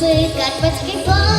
музика, батьки.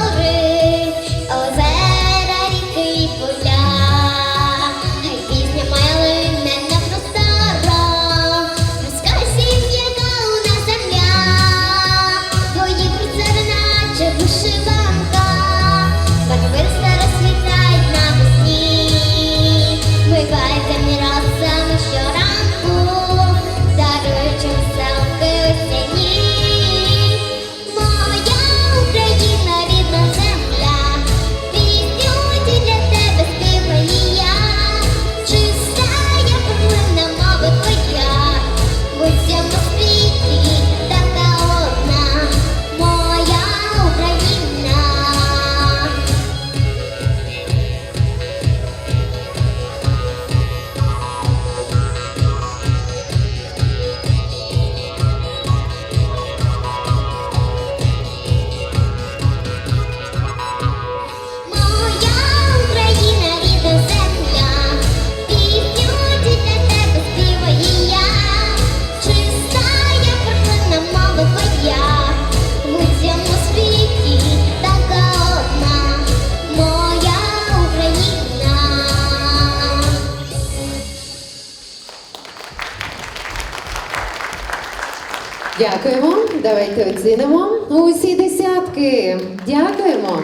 Дякуємо. Давайте оцінимо усі десятки. Дякуємо.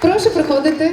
Прошу приходити.